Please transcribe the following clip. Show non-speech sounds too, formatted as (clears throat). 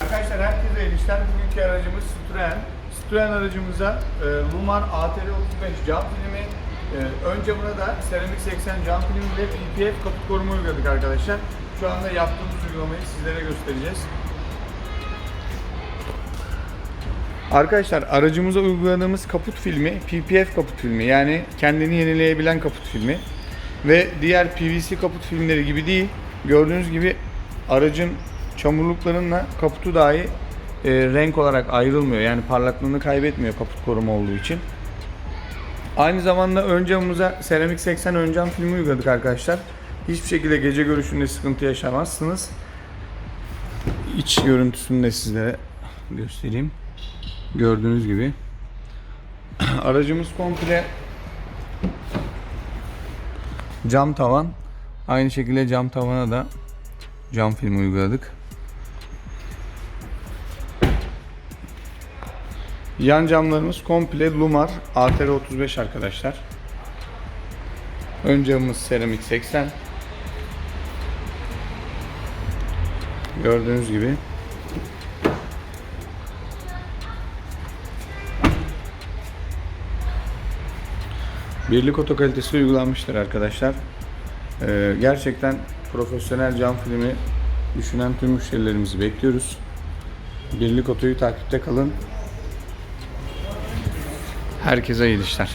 Arkadaşlar herkese iyi. Bugünkü aracımız Citroen. Citroen aracımıza e, Lumar ATR 35 cam filmi, e, ön camına da Seramik 80 cam filmi ve PPF kaput koruma uyguladık arkadaşlar. Şu anda yaptığımız uygulamayı sizlere göstereceğiz. Arkadaşlar aracımıza uyguladığımız kaput filmi PPF kaput filmi yani kendini yenileyebilen kaput filmi ve diğer PVC kaput filmleri gibi değil. Gördüğünüz gibi aracın çamurluklarınla kaputu dahi e, renk olarak ayrılmıyor. Yani parlaklığını kaybetmiyor kaput koruma olduğu için. Aynı zamanda ön camımıza seramik 80 ön cam filmi uyguladık arkadaşlar. Hiçbir şekilde gece görüşünde sıkıntı yaşamazsınız. İç görüntüsünü de sizlere göstereyim. Gördüğünüz gibi. (clears throat) Aracımız komple cam tavan. Aynı şekilde cam tavana da cam film uyguladık. Yan camlarımız komple Lumar ATR 35 arkadaşlar. Ön camımız seramik 80. Gördüğünüz gibi. Birlik oto kalitesi uygulanmıştır arkadaşlar. Ee, gerçekten profesyonel cam filmi düşünen tüm müşterilerimizi bekliyoruz. Birlik otoyu takipte kalın. Herkese iyi işler.